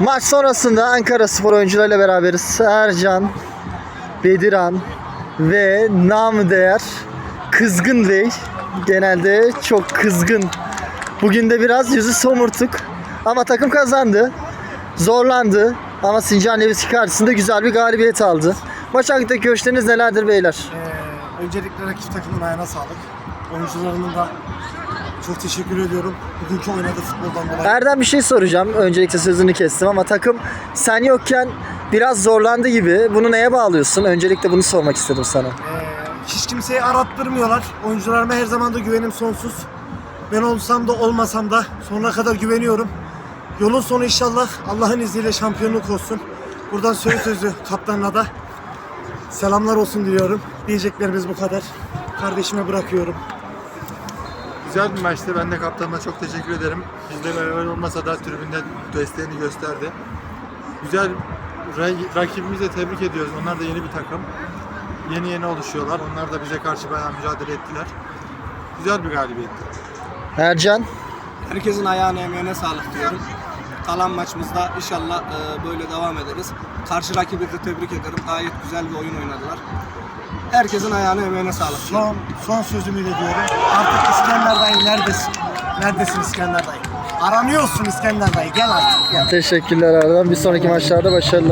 Maç sonrasında Ankara Spor oyuncularıyla beraberiz. Ercan, Bediran ve namı değer Kızgın Bey. Genelde çok kızgın. Bugün de biraz yüzü somurtuk. Ama takım kazandı. Zorlandı. Ama Sincan Levski karşısında güzel bir galibiyet aldı. Maç hakkındaki görüşleriniz nelerdir beyler? Ee, öncelikle rakip takımın ayağına sağlık. Oyuncularının da çok teşekkür ediyorum. Bugünkü oynadığı futboldan dolayı. Erdem bir şey soracağım. Öncelikle sözünü kestim ama takım sen yokken biraz zorlandı gibi. Bunu neye bağlıyorsun? Öncelikle bunu sormak istedim sana. Ee, hiç kimseyi arattırmıyorlar. Oyuncularıma her zaman da güvenim sonsuz. Ben olsam da olmasam da sonuna kadar güveniyorum. Yolun sonu inşallah Allah'ın izniyle şampiyonluk olsun. Buradan söz sözü kaptanına da selamlar olsun diliyorum. Diyeceklerimiz bu kadar. Kardeşime bırakıyorum. Güzel bir maçtı. Ben de kaptanıma çok teşekkür ederim. Bizle beraber olmasa da tribünde desteğini gösterdi. Güzel ra- rakibimizi de tebrik ediyoruz. Onlar da yeni bir takım. Yeni yeni oluşuyorlar. Onlar da bize karşı bayağı mücadele ettiler. Güzel bir galibiyetti. Ercan, Herkesin ayağına emeğine sağlık diyorum. Kalan maçımızda inşallah e, böyle devam ederiz. Karşı rakibi de tebrik ederim. Gayet güzel bir oyun oynadılar. Herkesin ayağına emeğine sağlık. Son son sözümü de diyorum. Artık İskender dayı neredesin? Neredesin İskender dayı? Aranıyorsun İskender dayı. Gel artık gel. teşekkürler Erdem. Bir sonraki maçlarda başarılar.